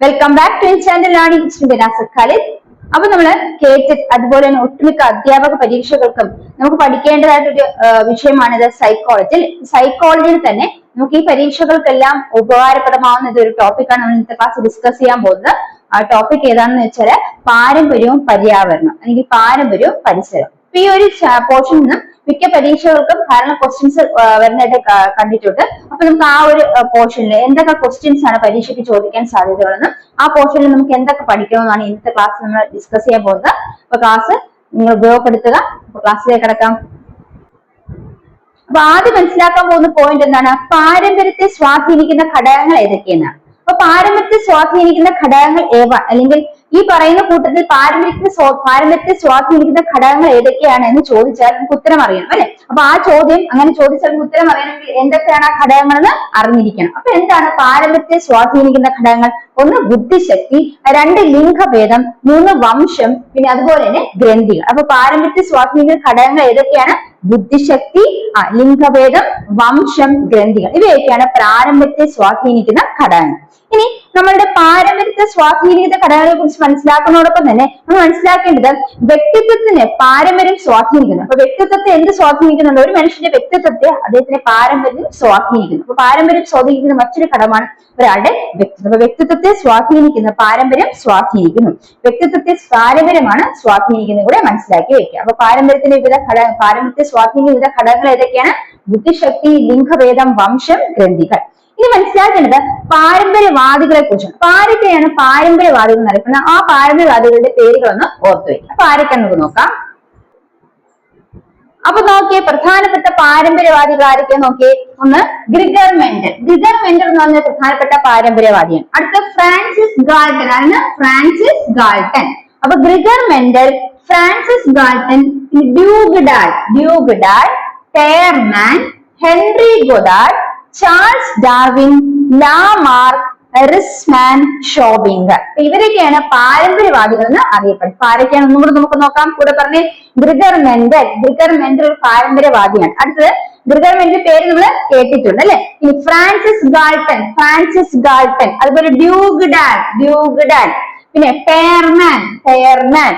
Welcome back to channel learning Khalid അപ്പൊ നമ്മൾ കേറ്റഡ് അതുപോലെ തന്നെ ഒട്ടുമിക്ക അധ്യാപക പരീക്ഷകൾക്കും നമുക്ക് പഠിക്കേണ്ടതായിട്ടൊരു വിഷയമാണിത് സൈക്കോളജി സൈക്കോളജിയിൽ തന്നെ നമുക്ക് ഈ പരീക്ഷകൾക്കെല്ലാം ഉപകാരപ്രദമാവുന്ന ഒരു ടോപ്പിക്കാണ് നമ്മൾ ഇന്നത്തെ ക്ലാസ് ഡിസ്കസ് ചെയ്യാൻ പോകുന്നത്. ആ ടോപ്പിക് ഏതാണെന്ന് വെച്ചാൽ പാരമ്പര്യവും പര്യാവരണം അല്ലെങ്കിൽ പാരമ്പര്യവും പരിസരവും ഈ ഒരു പോർഷൻ നിന്ന് മിക്ക പരീക്ഷകൾക്കും ധാരാളം ക്വസ്റ്റ്യൻസ് വരുന്നതായിട്ട് കണ്ടിട്ടുണ്ട്. അപ്പൊ നമുക്ക് ആ ഒരു പോർഷനിൽ എന്തൊക്കെ ക്വസ്റ്റ്യൻസ് ആണ് പരീക്ഷയ്ക്ക് ചോദിക്കാൻ സാധ്യതകളെന്ന് ആ പോർഷനിൽ നമുക്ക് എന്തൊക്കെ പഠിക്കണമെന്നാണ് ഇന്നത്തെ ക്ലാസ് നമ്മൾ ഡിസ്കസ് ചെയ്യാൻ പോകുന്നത്. അപ്പൊ ക്ലാസ് നിങ്ങൾ ഉപയോഗപ്പെടുത്തുക. അപ്പൊ ക്ലാസ്സിലേക്ക് കിടക്കാം. അപ്പൊ ആദ്യം മനസ്സിലാക്കാൻ പോകുന്ന പോയിന്റ് എന്താണ്? പാരമ്പര്യത്തെ സ്വാധീനിക്കുന്ന ഘടകങ്ങൾ ഏതൊക്കെയെന്നാണ്. അപ്പൊ പാരമ്പര്യത്തെ സ്വാധീനിക്കുന്ന ഘടകങ്ങൾ ഏവ? അല്ലെങ്കിൽ ഈ പറയുന്ന കൂട്ടത്തിൽ പാരമ്പര്യത്തിന് പാരമ്പര്യത്തെ സ്വാധീനിക്കുന്ന ഘടകങ്ങൾ ഏതൊക്കെയാണ് എന്ന് ചോദിച്ചാൽ നമുക്ക് ഉത്തരം അറിയണം അല്ലെ? അപ്പൊ ആ ചോദ്യം അങ്ങനെ ചോദിച്ചാൽ നമുക്ക് ഉത്തരം അറിയണമെങ്കിൽ എന്തൊക്കെയാണ് ആ ഘടകങ്ങൾ എന്ന് അറിഞ്ഞിരിക്കണം. അപ്പൊ എന്താണ് പാരമ്പര്യത്തെ സ്വാധീനിക്കുന്ന ഘടകങ്ങൾ? ഒന്ന് ബുദ്ധിശക്തി രണ്ട് ലിംഗഭേദം മൂന്ന് വംശം പിന്നെ അതുപോലെ തന്നെ ഗ്രന്ഥികൾ. അപ്പൊ പാരമ്പര്യത്തെ സ്വാധീനിക്കുന്ന ഘടകങ്ങൾ ഏതൊക്കെയാണ്? ബുദ്ധിശക്തി ആ ലിംഗഭേദം വംശം ഗ്രന്ഥികൾ. ഇവയൊക്കെയാണ് പ്രാരംഭത്തെ സ്വാധീനിക്കുന്ന ഘടകങ്ങൾ. ഇനി നമ്മളുടെ പാരമ്പര്യത്തെ സ്വാധീനിക്കുന്ന ഘടകങ്ങളെ കുറിച്ച് മനസ്സിലാക്കുന്നതോടൊപ്പം തന്നെ നമ്മൾ മനസ്സിലാക്കേണ്ടത് വ്യക്തിത്വത്തിന് പാരമ്പര്യം സ്വാധീനിക്കുന്നു. അപ്പൊ വ്യക്തിത്വത്തെ എന്ത് സ്വാധീനിക്കുന്നുണ്ട് ഒരു മനുഷ്യന്റെ വ്യക്തിത്വത്തെ അദ്ദേഹത്തിന്റെ പാരമ്പര്യം സ്വാധീനിക്കുന്നു. അപ്പൊ പാരമ്പര്യം സ്വാധീനിക്കുന്ന മറ്റൊരു ഘടകമാണ് ഒരാളുടെ വ്യക്തിത്വം. അപ്പൊ വ്യക്തിത്വത്തെ സ്വാധീനിക്കുന്ന പാരമ്പര്യം സ്വാധീനിക്കുന്നു. വ്യക്തിത്വത്തെ പാരമ്പര്യമാണ് സ്വാധീനിക്കുന്നത്. കൂടെ മനസ്സിലാക്കി വെക്കുക. അപ്പൊ പാരമ്പര്യത്തിന്റെ വിവിധ ഘടക പാരമ്പര്യത്തെ സ്വാധീനിക്കുന്ന ഘടകങ്ങൾ ഏതൊക്കെയാണ്? ബുദ്ധിശക്തി ലിംഗഭേദം വംശം ഗ്രന്ഥികൾ. ഇനി മനസ്സിലാക്കേണ്ടത് പാരമ്പര്യവാദികളെ കുറിച്ചാണ്. പാരക്കെയാണ് പാരമ്പര്യവാദികൾ എന്നറിയപ്പെടുന്ന ആ പാരമ്പര്യവാദികളുടെ പേരുകളൊന്ന് ഓർത്തു വയ്ക്കുക അപ്പൊ ആരൊക്കെയാണ് നമുക്ക് നോക്കാം. അപ്പൊ നോക്കിയേ പ്രധാനപ്പെട്ട പാരമ്പര്യവാദികൾ ആരൊക്കെ നോക്കിയേ? ഒന്ന് ഗ്രിഗർ മെന്റൽ ഗ്രിഗർ മെന്റൽ എന്ന് പറഞ്ഞ പ്രധാനപ്പെട്ട പാരമ്പര്യവാദിയാണ്. അടുത്ത ഫ്രാൻസിസ് ഗാൾട്ടൻ ആണ് ഫ്രാൻസിസ് ഗാൾട്ടൻ അപ്പൊ Gregor Mendel Francis Galton Dugdale Dugdale Terman Henry Goddard Charles Darwin Lamarck റിസ്മാൻ ഷോബിംഗർ. ഇവരൊക്കെയാണ് പാരമ്പര്യവാദികൾ എന്ന് അറിയപ്പെടുന്നത്. ആരൊക്കെയാണ് ഒന്നും കൂടെ നമുക്ക് നോക്കാം. കൂടെ പറഞ്ഞേ ഗ്രിഗർ മെന്റൽ ഗ്രിഗർ മെന്റൽ ഒരു പാരമ്പര്യവാദിയാണ്. അടുത്തത് ഗ്രിഗർ മെന്റൽ പേര് നമ്മൾ കേട്ടിട്ടുണ്ട് അല്ലെ? ഇനി ഫ്രാൻസിസ് ഗാൾട്ടൻ ഫ്രാൻസിസ് ഗാൾട്ടൻ അതുപോലെ ഡ്യൂഗ് ഡാൻ ഡ്യൂഗ് ഡാൻ പിന്നെ ടേർമാൻ ടേർമാൻ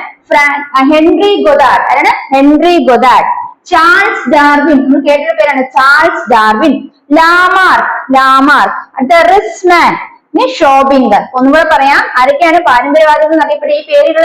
ഹെൻറി ഗൊദാർഡ്. ആരാണ്? Henry Goddard. Charles Darwin. നമ്മൾ കേട്ടൊരു പേരാണ് ചാൾസ് ഡാർവിൻ. Lamarck Lamarck. അടുത്ത റിസ്മാൻ ഷോബിംഗർ ഷോബിംഗ് ഒന്നുകൂടെ പറയാം ആരൊക്കെയാണ് പാരമ്പര്യവാദികൾ അറിയപ്പെടുന്നത് ഈ പേരുകൾ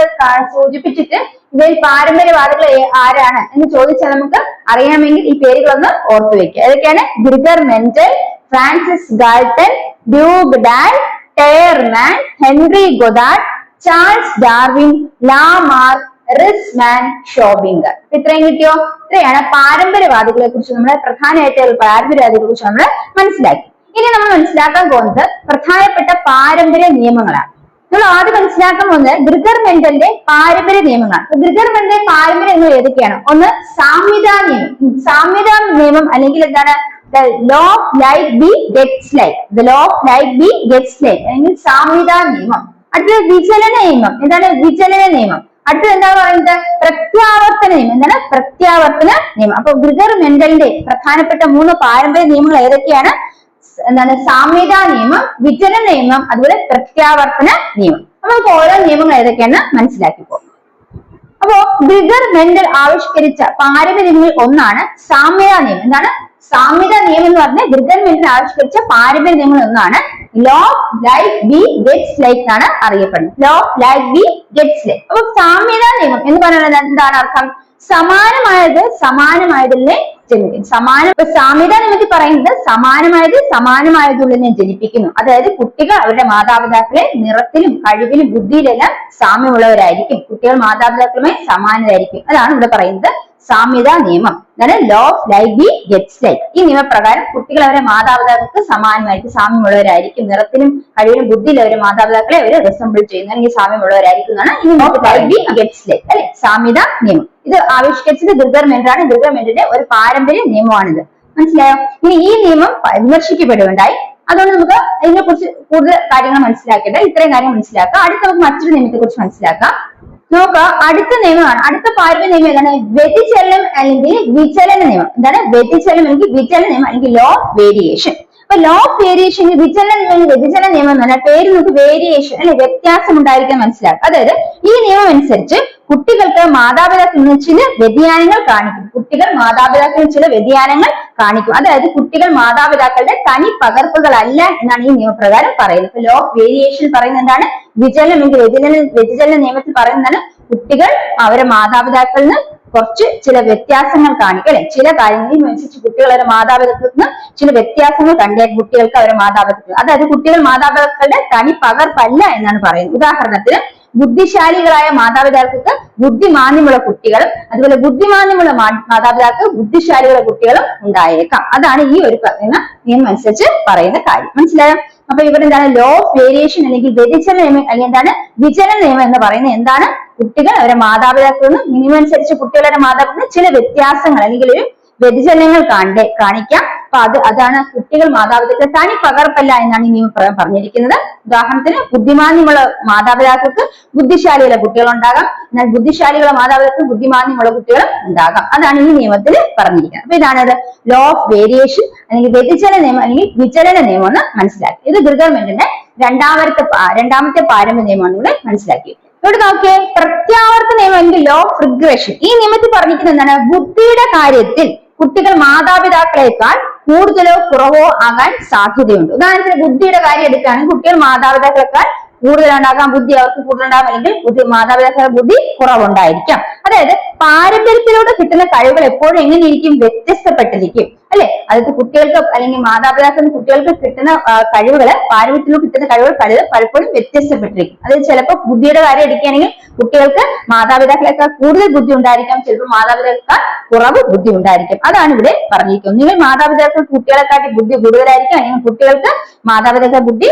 സൂചിപ്പിച്ചിട്ട് ഇതിൽ പാരമ്പര്യവാദികൾ ആരാണ് എന്ന് ചോദിച്ചാൽ നമുക്ക് അറിയാമെങ്കിൽ ഈ പേരുകളൊന്ന് ഓർത്തു വെക്കുക. ഏതൊക്കെയാണ്? Gregor Mendel Francis Galton Dugdale Terman Henry Goddard Charles Darwin Lamarck റിസ്മാൻ ഷോബിംഗർ. ഇത്രയും കിട്ടിയോ? ഇത്രയാണ് പാരമ്പര്യവാദികളെ കുറിച്ച് നമ്മൾ പ്രധാനമായിട്ട് പാരമ്പര്യവാദികളെ കുറിച്ച് നമ്മൾ മനസ്സിലാക്കി. ഇനി നമ്മൾ മനസ്സിലാക്കാൻ പോകുന്നത് പ്രധാനപ്പെട്ട പാരമ്പര്യ നിയമങ്ങളാണ്. നമ്മൾ ആദ്യം മനസ്സിലാക്കാൻ പോകുന്നത് ഗ്രിഗർ മെന്റലിന്റെ പാരമ്പര്യ നിയമങ്ങൾ ഗ്രിഗർ മെന്റലിന്റെ പാരമ്പര്യ നിയമം ഏതൊക്കെയാണ്? ഒന്ന് സാമ്യതാ നിയമം. സാമ്യതാ നിയമം അല്ലെങ്കിൽ എന്താണ്? The law of life begets like the law of life begets like അല്ലെങ്കിൽ സാമ്യതാ നിയമം. അടുത്തത് വിചലന നിയമം. എന്താണ് വിചലന നിയമം? അടുത്തത് എന്താ പറയുന്നത്? പ്രത്യാവർത്തന നിയമം. എന്താണ്? പ്രത്യാവർത്തന നിയമം. അപ്പൊ ഗ്രിഗർ മെന്റലിന്റെ പ്രധാനപ്പെട്ട മൂന്ന് പാരമ്പര്യ നിയമങ്ങൾ ഏതൊക്കെയാണ്? എന്താണ്? സാമ്യതാ നിയമം വിചലന നിയമം അതുപോലെ പ്രത്യാവർത്തന നിയമം. അപ്പൊ നമുക്ക് ഓരോ നിയമങ്ങൾ ഏതൊക്കെയാണ് മനസ്സിലാക്കി പോകും. അപ്പോ ഗ്രിഗർ മെന്റൽ ആവിഷ്കരിച്ച പാരമ്പര്യ നിയമങ്ങളിൽ ഒന്നാണ് സാമ്യതാ നിയമം. എന്താണ്? സാമ്യതാ നിയമം എന്ന് പറഞ്ഞാൽ ഗ്രിഗർ മെന്റൽ ആവിഷ്കരിച്ച പാരമ്പര്യ നിയമങ്ങളിൽ ഒന്നാണ് law like begets like എന്നാണ് അറിയപ്പെടുന്നത്. Law like begets like അപ്പൊ സാമ്യത നിയമം എന്ന് പറയുന്നത് എന്താണ് അർത്ഥം? സമാനമായത് സമാനമായതിനെ ജനിക്കും സമാനം ഇപ്പൊ സാമ്യത നിമിത്തി പറയുന്നത് സമാനമായത് സമാനമായതുള്ളിനെ ജനിപ്പിക്കുന്നു. അതായത് കുട്ടികൾ അവരുടെ മാതാപിതാക്കളെ നിറത്തിലും കഴിവിലും ബുദ്ധിയിലെല്ലാം സാമ്യമുള്ളവരായിരിക്കും. കുട്ടികൾ മാതാപിതാക്കളുമായി സമാനരായിരിക്കും. അതാണ് ഇവിടെ പറയുന്നത് സാമ്യതാ നിയമം. അതായത് law of like begets like ഈ നിയമപ്രകാരം കുട്ടികൾ അവരെ മാതാപിതാക്കൾക്ക് സമാനമായിരിക്കും സാമ്യമുള്ളവരായിരിക്കും. നിറത്തിലും കഴിവിലും ബുദ്ധിയിലും അവരെ മാതാപിതാക്കളെ അവർ റിസംബിൾ ചെയ്യുന്നു അല്ലെങ്കിൽ സാമ്യമുള്ളവരായിരിക്കും എന്നാണ് ഈ ലൈക്ക് ബി ഗെറ്റ്സ് ലൈക്ക് അല്ലെ? സാമ്യത നിയമം. ഇത് ആവിഷ്കരിച്ചത് ദുർഗർ മെന്റർ ആണ് ഗ്രിഗർ മെന്ററിന്റെ ഒരു പാരമ്പര്യ നിയമമാണിത്. മനസ്സിലായോ? ഇനി ഈ നിയമം വിമർശിക്കപ്പെടുകയുണ്ടായി അതുകൊണ്ട് നമുക്ക് ഇതിനെ കുറിച്ച് കൂടുതൽ കാര്യങ്ങൾ മനസ്സിലാക്കേണ്ട. ഇത്രയും കാര്യം മനസ്സിലാക്കാം. അടുത്ത നമുക്ക് മറ്റൊരു നിയമത്തെ കുറിച്ച് മനസ്സിലാക്കാം. നോക്കുക അടുത്ത നിയമമാണ്. അടുത്ത പാരമ്പര്യ നിയമം ഏതാണ് വ്യതിചലനം അല്ലെങ്കിൽ വിചലന നിയമം. എന്താണ്? വ്യതിചലനം അല്ലെങ്കിൽ വിചലന നിയമം അല്ലെങ്കിൽ ലോ വേരിയേഷൻ അപ്പൊ ലോ ഓഫ് വേരിയേഷൻ വിചലന വ്യതിചല നിയമം എന്ന് പറഞ്ഞാൽ പേര് നമുക്ക് വേരിയേഷൻ അല്ലെ വ്യത്യാസം ഉണ്ടായിരിക്കാൻ മനസ്സിലാക്കുക. അതായത് ഈ നിയമം അനുസരിച്ച് കുട്ടികൾക്ക് മാതാപിതാക്കളിൽ നിന്ന് ചില വ്യതിയാനങ്ങൾ കാണിക്കും. കുട്ടികൾ മാതാപിതാക്കളിൽ ചില വ്യതിയാനങ്ങൾ കാണിക്കും. അതായത് കുട്ടികൾ മാതാപിതാക്കളുടെ തനി പകർപ്പുകളല്ല എന്നാണ് ഈ നിയമപ്രകാരം പറയുന്നത്. ഇപ്പൊ ലോ ഓഫ് വേരിയേഷൻ പറയുന്നത് എന്താണ്? വിചലനം എങ്കിൽ വ്യതിചലന വ്യതിചലന നിയമത്തിൽ പറയുന്നതാണ് കുട്ടികൾ അവരെ മാതാപിതാക്കളിൽ നിന്ന് കുറച്ച് ചില വ്യത്യാസങ്ങൾ കാണിക്കും അല്ലെ? ചില കാര്യങ്ങളിൽ അനുസരിച്ച് കുട്ടികൾ അവരുടെ മാതാപിതാക്കളിൽ നിന്ന് ചില വ്യത്യാസങ്ങൾ കണ്ടേ കുട്ടികൾക്ക് അവരുടെ മാതാപിതാക്കൾ. അതായത് കുട്ടികൾ മാതാപിതാക്കളുടെ തനി പകർപ്പല്ല എന്നാണ് പറയുന്നത്. ഉദാഹരണത്തിന് ബുദ്ധിശാലികളായ മാതാപിതാക്കൾക്ക് ബുദ്ധിമാന്യമുള്ള കുട്ടികളും അതുപോലെ ബുദ്ധിമാന്യമുള്ള മാതാപിതാക്കൾ ബുദ്ധിശാലികളുടെ കുട്ടികളും ഉണ്ടായേക്കാം. അതാണ് ഈ ഒരു പറയുന്ന നിയമം അനുസരിച്ച് പറയുന്ന കാര്യം. മനസ്സിലായോ? അപ്പൊ ഇവിടെ എന്താണ്? ലോ ഓഫ് വേരിയേഷൻ അല്ലെങ്കിൽ വ്യതിചലന നിയമം അല്ലെങ്കിൽ എന്താണ്? വിചലന നിയമം എന്ന് പറയുന്നത് എന്താണ്? കുട്ടികൾ അവരുടെ മാതാപിതാക്കളിൽ നിന്ന് മിനിമം അനുസരിച്ച് കുട്ടികളുടെ മാതാപിതാക്കളിൽ ചില വ്യത്യാസങ്ങൾ അല്ലെങ്കിൽ ഒരു വ്യതിചലനങ്ങൾ കാണേ കാണിക്കാം. അപ്പൊ അത് അതാണ് കുട്ടികൾ മാതാപിതാക്കൾ തനി പകർപ്പല്ല എന്നാണ് ഈ നിയമപ്രകാരം പറഞ്ഞിരിക്കുന്നത്. ഉദാഹരണത്തിന് ബുദ്ധിമാന്യമുള്ള മാതാപിതാക്കൾക്ക് ബുദ്ധിശാലിയുള്ള കുട്ടികൾ ഉണ്ടാകാം. എന്നാൽ ബുദ്ധിശാലികളുടെ മാതാപിതാക്കൾ ബുദ്ധിമാന്യമുള്ള കുട്ടികൾ ഉണ്ടാകാം. അതാണ് ഈ നിയമത്തിൽ പറഞ്ഞിരിക്കുന്നത്. അപ്പൊ ഇതാണ് ലോ ഓഫ് വേരിയേഷൻ അല്ലെങ്കിൽ വ്യതിചല നിയമം അല്ലെങ്കിൽ വിചലന നിയമം എന്ന് മനസ്സിലാക്കി. ഇത് ഗവൺമെന്റിന്റെ രണ്ടാമത്തെ രണ്ടാമത്തെ പാരമ്പര്യ നിയമമാണ് ഇവിടെ മനസ്സിലാക്കി. ഇവിടെ നോക്കിയേ. പ്രത്യാവർത്ത നിയമം അല്ലെങ്കിൽ ലോ ഓഫ് റിഗ്രഷൻ ഈ നിയമത്തിൽ പറഞ്ഞിരിക്കുന്നത് എന്താണ്? ബുദ്ധിയുടെ കാര്യത്തിൽ കുട്ടികൾ മാതാപിതാക്കളെക്കാൾ കൂടുതലോ കുറവോ ആകാൻ സാധ്യതയുണ്ട്. ഉദാഹരണത്തിന് ബുദ്ധിയുടെ കാര്യം എടുക്കുകയാണെങ്കിൽ കുട്ടികൾ മാതാപിതാക്കളെക്കാൾ കൂടുതലുണ്ടാകാം ബുദ്ധി അവർക്ക് കൂടുതലുണ്ടാകാം അല്ലെങ്കിൽ ബുദ്ധി മാതാപിതാക്കളുടെ ബുദ്ധി കുറവുണ്ടായിരിക്കാം. അതായത് പാരമ്പര്യത്തിലൂടെ കിട്ടുന്ന കഴിവുകൾ എപ്പോഴും എങ്ങനെയിരിക്കും വ്യത്യസ്തപ്പെട്ടിരിക്കും. അല്ലെ? അതായത് കുട്ടികൾക്ക് അല്ലെങ്കിൽ മാതാപിതാക്കൾ കുട്ടികൾക്ക് കിട്ടുന്ന കഴിവുകൾ പാരമ്പര്യത്തിലൂടെ കിട്ടുന്ന കഴിവുകൾ പലതും പലപ്പോഴും വ്യത്യസ്തപ്പെട്ടിരിക്കും. അതായത് ചിലപ്പോൾ ബുദ്ധിയുടെ കാര്യം എടുക്കുകയാണെങ്കിൽ കുട്ടികൾക്ക് മാതാപിതാക്കളെക്കാൾ കൂടുതൽ ബുദ്ധി ഉണ്ടായിരിക്കാം ചിലപ്പോൾ മാതാപിതാക്കളെക്കാൾ കുറവ് ബുദ്ധി ഉണ്ടായിരിക്കും. അതാണ് ഇവിടെ പറഞ്ഞിരിക്കുന്നത്. നിങ്ങൾ മാതാപിതാക്കൾ കുട്ടികളെക്കാട്ടി ബുദ്ധി കൂടുതലായിരിക്കും അല്ലെങ്കിൽ കുട്ടികൾക്ക് മാതാപിതാക്കളുടെ ബുദ്ധി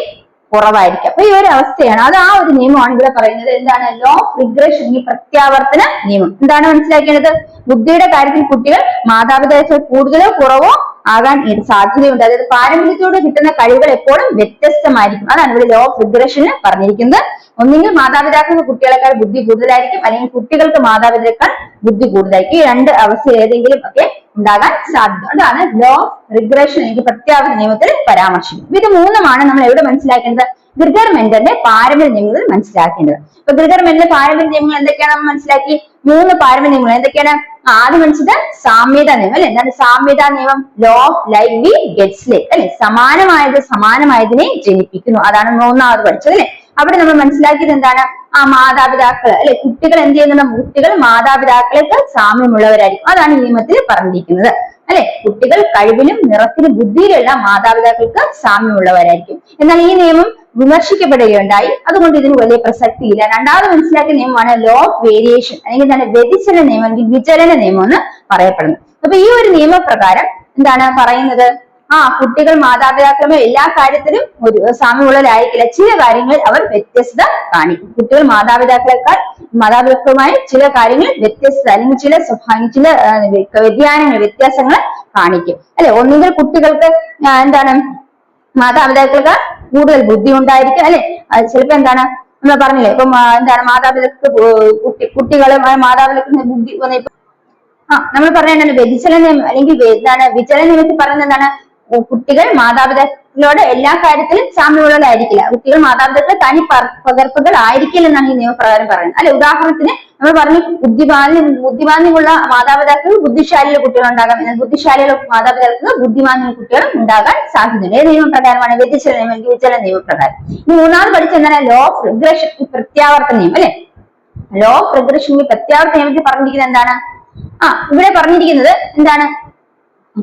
കുറവായിരിക്കും. അപ്പൊ ഈ ഒരു അവസ്ഥയാണ്. അത് ആ ഒരു നിയമമാണ് ഇവിടെ പറയുന്നത്. എന്താണ്? ലോ റിഗ്രഷൻ ഈ പ്രത്യാവർത്തന നിയമം. എന്താണ് മനസ്സിലാക്കേണ്ടത്? ബുദ്ധിയുടെ കാര്യത്തിൽ കുട്ടികൾ മാതാപിതാക്കൾ കൂടുതലോ കുറവോ ആകാൻ സാധ്യതയുണ്ട്? അതായത് പാരമ്പര്യത്തോട് കിട്ടുന്ന കഴിവുകൾ എപ്പോഴും വ്യത്യസ്തമായിരിക്കും. അതാണ് ഇവിടെ ലോ ഓഫ് റിഗ്രഷന് പറഞ്ഞിരിക്കുന്നത്. ഒന്നുകിൽ മാതാപിതാക്കൾക്ക് കുട്ടികളെക്കാൾ ബുദ്ധി കൂടുതലായിരിക്കും. അല്ലെങ്കിൽ കുട്ടികൾക്ക് മാതാപിതാക്കൾ ബുദ്ധി കൂടുതലായിരിക്കും. ഈ രണ്ട് അവസ്ഥ ഏതെങ്കിലും ഒക്കെ ഉണ്ടാകാൻ സാധ്യത. അതാണ് ലോ റിഗ്രഷൻ എനിക്ക് പ്രത്യാവർത്തന നിയമത്തിൽ പരാമർശിക്കും ഇത് മൂന്നുമാണ് നമ്മൾ എവിടെ മനസ്സിലാക്കേണ്ടത്? ഗ്രിഗർ മെന്ററിന്റെ പാരമ്പര്യ നിയമങ്ങൾ മനസ്സിലാക്കേണ്ടത്. അപ്പൊ ഗ്രിഗർ മെന്ററിന്റെ പാരമ്പര്യ നിയമങ്ങൾ എന്തൊക്കെയാണ് നമ്മൾ മനസ്സിലാക്കി? മൂന്ന് പാരമ്പര്യ നിയമങ്ങൾ എന്തൊക്കെയാണ്? ആദ്യം മനസ്സിലത് സാമ്യത നിയമം അല്ലെ? എന്താണ് സാമ്യത നിയമം? Law of life begets like അല്ലെ? സമാനമായത് സമാനമായതിനെ ജനിപ്പിക്കുന്നു. അതാണ് മൂന്നാമത് പഠിച്ചത് അല്ലെ? അവിടെ നമ്മൾ മനസ്സിലാക്കിയത് എന്താണ്? ആ മാതാപിതാക്കൾ അല്ലെ? കുട്ടികൾ എന്ത് ചെയ്യുന്നുണ്ട്? കുട്ടികൾ മാതാപിതാക്കളെക്കാൾ സാമ്യമുള്ളവരായിരിക്കും. അതാണ് നിയമത്തിൽ പറഞ്ഞിരിക്കുന്നത്. അല്ലെ? കുട്ടികൾ കഴിവിലും നിറത്തിലും ബുദ്ധിയിലെല്ലാം മാതാപിതാക്കൾക്ക് സാമ്യമുള്ളവരായിരിക്കും. എന്നാൽ ഈ നിയമം വിമർശിക്കപ്പെടുകയുണ്ടായി. അതുകൊണ്ട് ഇതിന് വലിയ പ്രസക്തിയില്ല. രണ്ടാമത് മനസ്സിലാക്കിയ നിയമമാണ് ലോ ഓഫ് വേരിയേഷൻ അല്ലെങ്കിൽ തന്നെ വ്യതിചലന നിയമം അല്ലെങ്കിൽ വിചലന നിയമം എന്ന് പറയപ്പെടുന്നത്. അപ്പൊ ഈ ഒരു നിയമപ്രകാരം എന്താണ് പറയുന്നത്? ആ കുട്ടികൾ മാതാപിതാക്കളുമായി എല്ലാ കാര്യത്തിലും ഒരു സാമ്യമുള്ളവരായിരിക്കില്ല ചില കാര്യങ്ങളിൽ അവർ വ്യത്യസ്തത കാണിക്കും കുട്ടികൾ മാതാപിതാക്കളെക്കാൾ മാതാപിതാക്കളുമായി ചില കാര്യങ്ങൾ വ്യത്യസ്തത അല്ലെങ്കിൽ ചില സ്വഭാവം ചില വ്യതിയാനങ്ങൾ വ്യത്യാസങ്ങൾ കാണിക്കും. അല്ലെ? ഒന്നുകിൽ കുട്ടികൾക്ക് എന്താണ് മാതാപിതാക്കൾക്ക് കൂടുതൽ ബുദ്ധി ഉണ്ടായിരിക്കും അല്ലെ ചിലപ്പോ എന്താണ് നമ്മൾ പറഞ്ഞില്ലേ ഇപ്പൊ എന്താണ് മാതാപിതാക്കൾക്ക് കുട്ടി കുട്ടികളെ മാതാപിതാക്കളുടെ ബുദ്ധി നമ്മൾ പറഞ്ഞ വ്യതിചലനം അല്ലെങ്കിൽ എന്താണ് വിചലന നിയമത്തിൽ പറയുന്നത് എന്താണ് കുട്ടികൾ മാതാപിതാക്കളോട് എല്ലാ കാര്യത്തിലും സാമ്യമുള്ളവരായിരിക്കില്ല കുട്ടികൾ മാതാപിതാക്കൾ തനി പകർപ്പുകൾ ആയിരിക്കില്ല എന്നാണ് ഈ നിയമപ്രകാരം പറയുന്നത്. അല്ലെ ഉദാഹരണത്തിന് നമ്മൾ പറഞ്ഞു ബുദ്ധിമാന്യം ബുദ്ധിമാന്യമുള്ള മാതാപിതാക്കൾ ബുദ്ധിശാലിയുള്ള കുട്ടികൾ ഉണ്ടാകാം എന്നാൽ ബുദ്ധിശാലിയുള്ള മാതാപിതാക്കൾക്ക് ബുദ്ധിമാന്യ കുട്ടികൾ ഉണ്ടാകാൻ സാധ്യതയുണ്ട്. ഏത് നിയമപ്രകാരമാണ്? വ്യതിചല നിയമം വിചല നിയമപ്രകാരം. ഇനി മൂന്നാമത് പഠിച്ചെന്താണ് ലോ ഓഫ് റിഗ്രഷൻ പ്രത്യാവർത്തന നിയമം അല്ലെ? ലോ ഓഫ് റിഗ്രഷൻ പ്രത്യാവർത്തന നിയമത്തിൽ പറഞ്ഞിരിക്കുന്നത് എന്താണ്? ആ ഇവിടെ പറഞ്ഞിരിക്കുന്നത് എന്താണ്?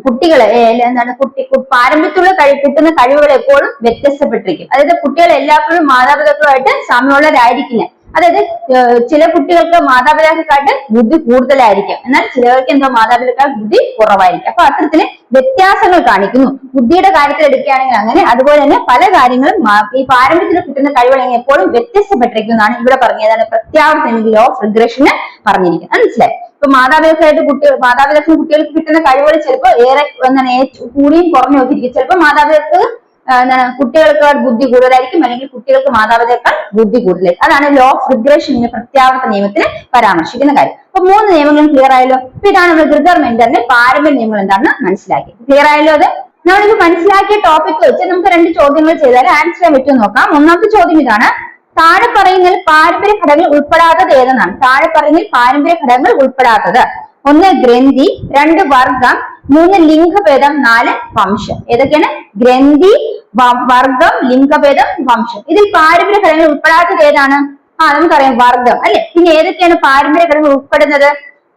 കുട്ടികളെ എന്താണ് കുട്ടി പാരമ്പര്യത്തിലുള്ള കഴി കിട്ടുന്ന കഴിവുകൾ എപ്പോഴും വ്യത്യസ്തപ്പെട്ടിരിക്കും. അതായത് കുട്ടികൾ എല്ലാപ്പോഴും മാതാപിതാക്കളുമായിട്ട് സാമ്യമുള്ളവരായിരിക്കില്ല. അതായത് ചില കുട്ടികൾക്ക് മാതാപിതാക്കൾക്കായിട്ട് ബുദ്ധി കൂടുതലായിരിക്കും. എന്നാൽ ചിലവർക്ക് എന്തോ മാതാപിതാക്കൾ ബുദ്ധി കുറവായിരിക്കും. അപ്പൊ അത്തരത്തിൽ വ്യത്യാസങ്ങൾ കാണിക്കുന്നു. ബുദ്ധിയുടെ കാര്യത്തിൽ എടുക്കുകയാണെങ്കിൽ അങ്ങനെ അതുപോലെ തന്നെ പല കാര്യങ്ങളും ഈ പാരമ്പര്യത്തിൽ കിട്ടുന്ന കഴിവുകൾ എപ്പോഴും വ്യത്യസ്തപ്പെട്ടിരിക്കുന്നതാണ് ഇവിടെ പറഞ്ഞതാണ് പ്രത്യാവർത്തന ലോ പറഞ്ഞിരിക്കുന്നത്. മനസ്സിലായി? ഇപ്പൊ മാതാപിതാക്കളായിട്ട് കുട്ടികൾ മാതാപിതാക്കൾ കുട്ടികൾക്ക് കിട്ടുന്ന കഴിവുകൾ ചിലപ്പോൾ ഏറെ എന്താണ് കൂടിയും കുറഞ്ഞു നോക്കിയിരിക്കും ചിലപ്പോൾ മാതാപിതാക്കൾ എന്താണ് കുട്ടികൾക്ക് ബുദ്ധി കൂടുതലായിരിക്കും അല്ലെങ്കിൽ കുട്ടികൾക്ക് മാതാപിതാക്കൾ ബുദ്ധി കൂടുതലായിരിക്കും. അതാണ് ലോ ഓഫ് റിഗ്രഷൻ പ്രത്യാവർത്ത നിയമത്തിൽ പരാമർശിക്കുന്ന കാര്യം. അപ്പൊ മൂന്ന് നിയമങ്ങളും ക്ലിയർ ആയല്ലോ. അപ്പൊ ഇതാണ് നമ്മൾ ഗ്രിഗർ മെന്ററിന്റെ പാരമ്പര്യ നിയമങ്ങൾ എന്താണെന്ന് മനസ്സിലാക്കി ക്ലിയർ ആയല്ലോ അത്? നമ്മളിത് മനസ്സിലാക്കിയ ടോപ്പിക് വെച്ച് നമുക്ക് രണ്ട് ചോദ്യങ്ങൾ ചെയ്താൽ ആൻസർ ചെയ്യാൻ പറ്റുമോ നോക്കാം. ഒന്നാമത്തെ ചോദ്യം ഇതാണ്. താഴെ പറയുന്നതിൽ പാരമ്പര്യ ഘടകങ്ങൾ ഉൾപ്പെടാത്തത് ഏതെന്നാണ്? താഴെ പറയുന്നതിൽ പാരമ്പര്യ ഘടകങ്ങൾ ഉൾപ്പെടാത്തത്. ഒന്ന് ഗ്രന്ഥി രണ്ട് വർഗം മൂന്ന് ലിംഗഭേദം നാല് വംശം. ഏതൊക്കെയാണ്? ഗ്രന്ഥി വർഗം ലിംഗഭേദം വംശം. ഇതിൽ പാരമ്പര്യ ഘടകങ്ങൾ ഉൾപ്പെടാത്തത് ഏതാണ്? ആ നമുക്കറിയാം വർഗം അല്ലെ? പിന്നെ ഏതൊക്കെയാണ് പാരമ്പര്യ ഘടകങ്ങൾ ഉൾപ്പെടുന്നത്?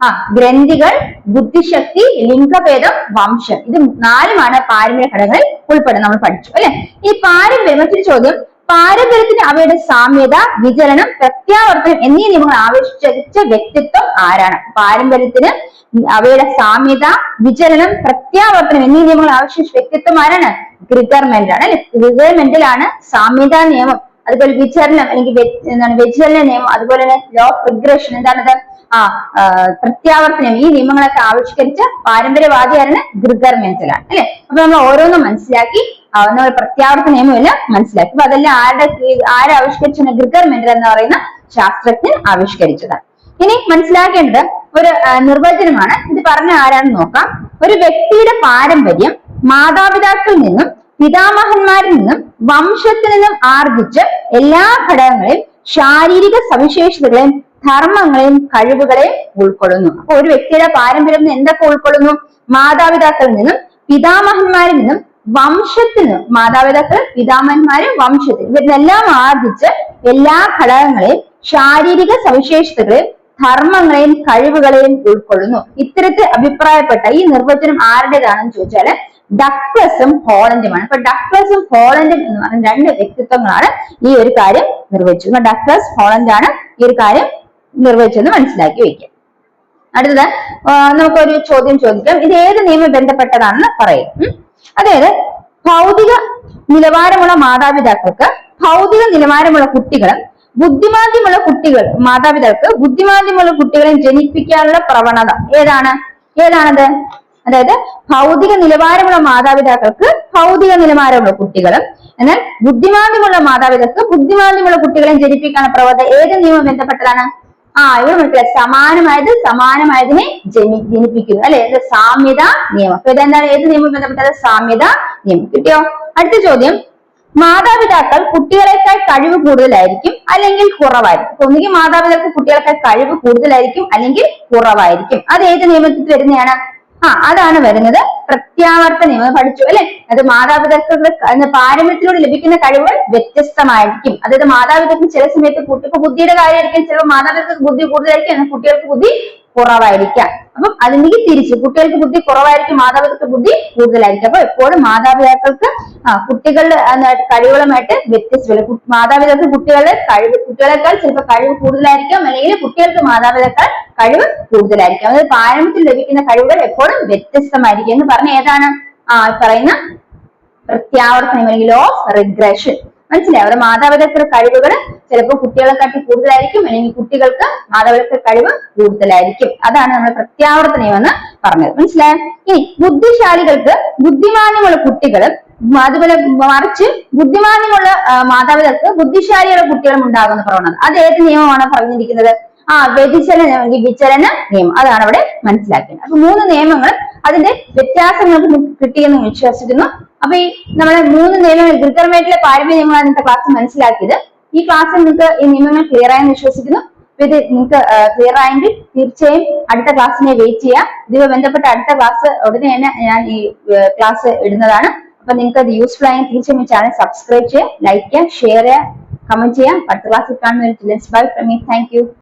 ആ ഗ്രന്ഥികൾ ബുദ്ധിശക്തി ലിംഗഭേദം വംശം. ഇത് നാലുമാണ് പാരമ്പര്യ ഘടകങ്ങളിൽ ഉൾപ്പെടുന്നത്. നമ്മൾ പഠിച്ചു അല്ലെ? ഈ പാരമ്പര്യം മറ്റൊരു ചോദ്യം. പാരമ്പര്യത്തിന് അവയുടെ സാമ്യത വിചലനം പ്രത്യാവർത്തനം എന്നീ നിയമങ്ങൾ ആവിഷ്കരിച്ച വ്യക്തിത്വം ആരാണ്? പാരമ്പര്യത്തിന് അവയുടെ സാമ്യത വിചലനം പ്രത്യാവർത്തനം എന്നീ നിയമങ്ങൾ ആവിഷ്കരിച്ച വ്യക്തിത്വം ആരാണ്? ഗ്രിഗർ മെന്റൽ ആണ് അല്ലെ? ഗ്രിഗർ ആണ് സാമ്യത നിയമം. അതുപോലെ വിചലനം അല്ലെങ്കിൽ എന്താണ് വ്യതിചലന നിയമം അതുപോലെ തന്നെ ലോ ഓഫ് റിഗ്രഷൻ എന്താണത്? ആ പ്രത്യാവർത്തനം ഈ നിയമങ്ങളൊക്കെ ആവിഷ്കരിച്ച പാരമ്പര്യവാദിയാരാണ് ഗ്രിഗർ മെന്റലാണ് അല്ലെ? അപ്പൊ നമ്മൾ ഓരോന്നും മനസ്സിലാക്കി ആ, ഒരു പ്രത്യാവർത്തന നിയമമെല്ലാം. മനസ്സിലാക്കി അപ്പൊ അതെല്ലാം ആരുടെ ആര് ആവിഷ്കരിച്ചാണ് ഗ്രിഗർ മെന്റൽ എന്ന് പറയുന്ന ശാസ്ത്രജ്ഞൻ ആവിഷ്കരിച്ചത്. ഇനി മനസ്സിലാക്കേണ്ടത് ഒരു നിർവചനമാണ്. ഇത് പറഞ്ഞ ആരാണെന്ന് നോക്കാം. ഒരു വ്യക്തിയുടെ പാരമ്പര്യം മാതാപിതാക്കളിൽ നിന്നും പിതാമഹന്മാരിൽ നിന്നും വംശത്തിൽ നിന്നും ആർജിച്ച് എല്ലാ ഘടകങ്ങളെയും ശാരീരിക സവിശേഷതകളെയും ധർമ്മങ്ങളെയും കഴിവുകളെയും ഉൾക്കൊള്ളുന്നു. അപ്പൊ ഒരു വ്യക്തിയുടെ പാരമ്പര്യം എന്തൊക്കെ ഉൾക്കൊള്ളുന്നു? മാതാപിതാക്കളിൽ നിന്നും പിതാമഹന്മാരിൽ നിന്നും വംശത്തിൽ നിന്നും മാതാപിതാക്കൾ പിതാമന്മാരും വംശത്തിന് ഇവരിലെല്ലാം ആർജിച്ച് എല്ലാ ഘടകങ്ങളെയും ശാരീരിക സവിശേഷതകളെയും ധർമ്മങ്ങളെയും കഴിവുകളെയും ഉൾക്കൊള്ളുന്നു. ഇത്തരത്തിൽ അഭിപ്രായപ്പെട്ട ഈ നിർവചനം ആരുടേതാണെന്ന് ചോദിച്ചാൽ ഡക്ലസും ഹോളൻഡുമാണ് അപ്പൊ ഡക്ലസും ഹോളൻഡും എന്ന് പറയുന്ന രണ്ട് വ്യക്തിത്വങ്ങളാണ് ഈ ഒരു കാര്യം നിർവഹിച്ചത് അപ്പൊ ഡക്ലസ് ഹോളൻഡാണ് ഈ ഒരു കാര്യം നിർവഹിച്ചതെന്ന് മനസ്സിലാക്കി വെക്കുക അടുത്തത് നമുക്കൊരു ചോദ്യം ചോദിക്കാം. ഇത് ഏത് നിയമം ബന്ധപ്പെട്ടതാണെന്ന് പറയും. അതായത് ഭൗതിക നിലവാരമുള്ള മാതാപിതാക്കൾക്ക് ഭൗതിക നിലവാരമുള്ള കുട്ടികളും ബുദ്ധിമാന്ദ്യമുള്ള കുട്ടികൾ മാതാപിതാക്കൾക്ക് ബുദ്ധിമാന്ദ്യമുള്ള കുട്ടികളെ ജനിപ്പിക്കാനുള്ള പ്രവണത ഏതാണ്? ഏതാണത്? അതായത് ഭൗതിക നിലവാരമുള്ള മാതാപിതാക്കൾക്ക് ഭൗതിക നിലവാരമുള്ള കുട്ടികളും എന്നാൽ ബുദ്ധിമാന്ദ്യമുള്ള മാതാപിതാക്കൾക്ക് ബുദ്ധിമാന്ദ്യമുള്ള കുട്ടികളെ ജനിപ്പിക്കാനുള്ള പ്രവണത ഏത് നിയമം ബന്ധപ്പെട്ടതാണ്? ആ ഇവിടെ മനസ്സിലായി സമാനമായത് സമാനമായതിനെ ജനി ജനിപ്പിക്കുന്നു. അല്ലെ? സാമ്യത നിയമം. അപ്പൊ ഇതെന്താണ്? ഏത് നിയമം ബന്ധപ്പെട്ടത്? സാമ്യത നിയമം. കിട്ടിയോ? അടുത്ത ചോദ്യം. മാതാപിതാക്കൾ കുട്ടികളെക്കാൾ കഴിവ് കൂടുതലായിരിക്കും അല്ലെങ്കിൽ കുറവായിരിക്കും? ഒന്നുകിൽ മാതാപിതാക്കൾ കുട്ടികളെക്കാൾ കഴിവ് കൂടുതലായിരിക്കും അല്ലെങ്കിൽ കുറവായിരിക്കും. അത് ഏത് നിയമത്തിൽ വരുന്നതാണ്? ആ അതാണ് വരുന്നത്. പ്രത്യാവർത്തന. നിയമം പഠിച്ചു അല്ലെ? അത് മാതാപിതാക്കളുടെ പാരമ്പര്യത്തിലൂടെ ലഭിക്കുന്ന കഴിവുകൾ വ്യത്യസ്തമായിരിക്കും. അതായത് മാതാപിതാക്കൾ ചില സമയത്ത് കുട്ടിക്ക് ബുദ്ധിയുടെ കാര്യമായിരിക്കും ചിലപ്പോൾ മാതാപിതാക്കൾക്ക് ബുദ്ധി കൂടുതലായിരിക്കും എന്നാൽ കുട്ടികൾക്ക് ബുദ്ധി കുറവായിരിക്കാം. അപ്പം അതിലേക്ക് തിരിച്ച് കുട്ടികൾക്ക് ബുദ്ധി കുറവായിരിക്കും മാതാപിതാക്കൾക്ക് ബുദ്ധി കൂടുതലായിരിക്കും. അപ്പൊ എപ്പോഴും മാതാപിതാക്കൾക്ക് കുട്ടികളുടെ കഴിവുകളുമായിട്ട് വ്യത്യസ്തമല്ല മാതാപിതാക്കൾ കുട്ടികളുടെ കഴിവ് കുട്ടികളെക്കാൾ ചിലപ്പോൾ കഴിവ് കൂടുതലായിരിക്കാം. അല്ലെങ്കിൽ കുട്ടികൾക്ക് മാതാപിതാക്കൾ കഴിവ് കൂടുതലായിരിക്കും. അതായത് പാരമ്പര്യത്തിൽ ലഭിക്കുന്ന കഴിവുകൾ എപ്പോഴും വ്യത്യസ്തമായിരിക്കും എന്ന് പറഞ്ഞ ഏതാണ്? ആ പറയുന്ന പ്രത്യാവർത്തനം അല്ലെങ്കിൽ ഓഫ് റിഗ്രഷൻ മനസ്സിലായി? അവരുടെ മാതാപിതാക്കൾ കഴിവുകൾ ചിലപ്പോൾ കുട്ടികളെക്കാട്ടി കൂടുതലായിരിക്കും അല്ലെങ്കിൽ കുട്ടികൾക്ക് മാതാപിതാക്കളുടെ കഴിവ് കൂടുതലായിരിക്കും. അതാണ് നമ്മൾ പ്രത്യാവർത്തനം എന്ന് പറഞ്ഞത്. മനസ്സിലായോ? ഇനി ബുദ്ധിശാലികൾക്ക് ബുദ്ധിമാന്യമുള്ള കുട്ടികൾ അതുപോലെ മറിച്ച് ബുദ്ധിമാന്യമുള്ള മാതാപിതാക്കൾ ബുദ്ധിശാലിയുള്ള കുട്ടികളും ഉണ്ടാകുന്ന പ്രവണത. അത് ഏത് നിയമമാണ് പറഞ്ഞിരിക്കുന്നത്? ആ വ്യതിചലന അല്ലെങ്കിൽ വിചലന നിയമം. അതാണ് അവിടെ മനസ്സിലാക്കേണ്ടത്. അപ്പൊ മൂന്ന് നിയമങ്ങൾ അതിന്റെ വ്യത്യാസം നിങ്ങൾക്ക് കിട്ടിയെന്ന് വിശ്വസിക്കുന്നു. അപ്പൊ ഈ നമ്മുടെ മൂന്ന് നിയമങ്ങൾ ഗുരുതരമായിട്ടുള്ള പാരമ്പര്യ നിങ്ങൾ ഇന്നത്തെ ക്ലാസ് മനസ്സിലാക്കിയത്. ഈ ക്ലാസ് നിങ്ങൾക്ക് ഈ നിയമങ്ങൾ ക്ലിയർ ആയെന്ന് വിശ്വസിക്കുന്നു. ഇത് നിങ്ങൾക്ക് ക്ലിയർ ആയെങ്കിൽ തീർച്ചയായും അടുത്ത ക്ലാസ്സിനെ വെയിറ്റ് ചെയ്യാം. ഇതുമായി ബന്ധപ്പെട്ട അടുത്ത ക്ലാസ് ഉടനെ തന്നെ ഞാൻ ഈ ക്ലാസ് ഇടുന്നതാണ്. അപ്പൊ നിങ്ങൾക്ക് അത് യൂസ്ഫുൾ ആയെങ്കിൽ തീർച്ചയായും ചാനൽ സബ്സ്ക്രൈബ് ചെയ്യുക ലൈക്ക് ചെയ്യുക ഷെയർ ചെയ്യുക കമന്റ് ചെയ്യാം അടുത്ത ക്ലാസ്സിൽ കാണുന്ന ഒരു ബൈ ഫ്രം മീ താങ്ക്